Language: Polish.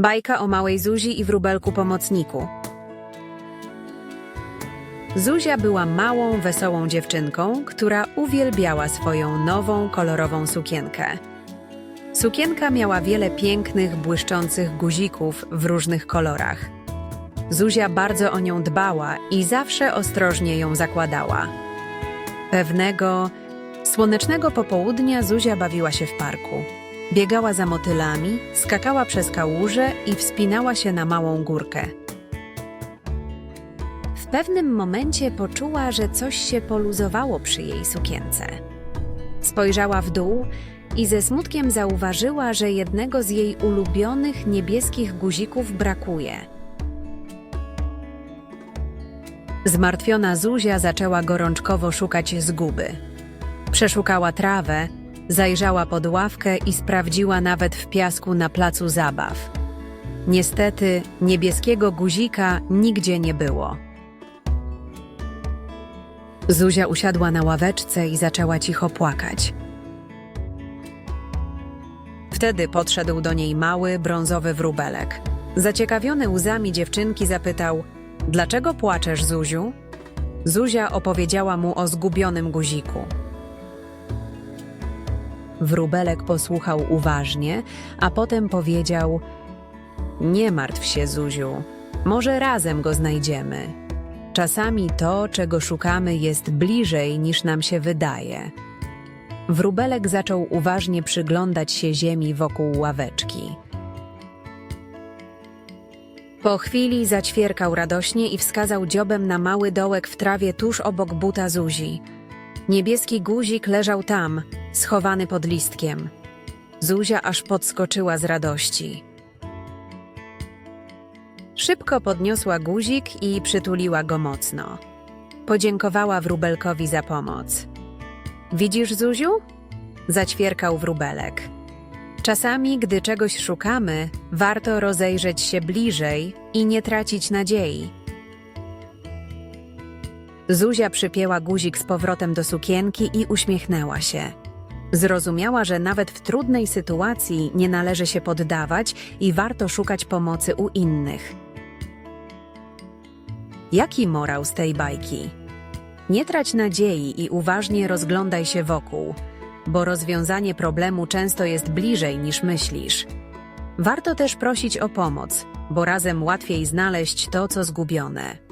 Bajka o małej Zuzi i wróbelku pomocniku. Zuzia była małą, wesołą dziewczynką, która uwielbiała swoją nową, kolorową sukienkę. Sukienka miała wiele pięknych, błyszczących guzików w różnych kolorach. Zuzia bardzo o nią dbała i zawsze ostrożnie ją zakładała. Pewnego słonecznego popołudnia Zuzia bawiła się w parku. Biegała za motylami, skakała przez kałuże i wspinała się na małą górkę. W pewnym momencie poczuła, że coś się poluzowało przy jej sukience. Spojrzała w dół i ze smutkiem zauważyła, że jednego z jej ulubionych niebieskich guzików brakuje. Zmartwiona Zuzia zaczęła gorączkowo szukać zguby. Przeszukała trawę, zajrzała pod ławkę i sprawdziła nawet w piasku na placu zabaw. Niestety, niebieskiego guzika nigdzie nie było. Zuzia usiadła na ławeczce i zaczęła cicho płakać. Wtedy podszedł do niej mały, brązowy wróbelek. Zaciekawiony łzami dziewczynki zapytał: Dlaczego płaczesz, Zuziu? Zuzia opowiedziała mu o zgubionym guziku. Wróbelek posłuchał uważnie, a potem powiedział: Nie martw się, Zuziu. Może razem go znajdziemy. Czasami to, czego szukamy, jest bliżej niż nam się wydaje. Wróbelek zaczął uważnie przyglądać się ziemi wokół ławeczki. Po chwili zaćwierkał radośnie i wskazał dziobem na mały dołek w trawie tuż obok buta Zuzi. Niebieski guzik leżał tam, schowany pod listkiem. Zuzia aż podskoczyła z radości. Szybko podniosła guzik i przytuliła go mocno. Podziękowała wróbelkowi za pomoc. Widzisz, Zuziu? Zaćwierkał wróbelek. Czasami, gdy czegoś szukamy, warto rozejrzeć się bliżej i nie tracić nadziei. Zuzia przypięła guzik z powrotem do sukienki i uśmiechnęła się. Zrozumiała, że nawet w trudnej sytuacji nie należy się poddawać i warto szukać pomocy u innych. Jaki morał z tej bajki? Nie trać nadziei i uważnie rozglądaj się wokół, bo rozwiązanie problemu często jest bliżej niż myślisz. Warto też prosić o pomoc, bo razem łatwiej znaleźć to, co zgubione.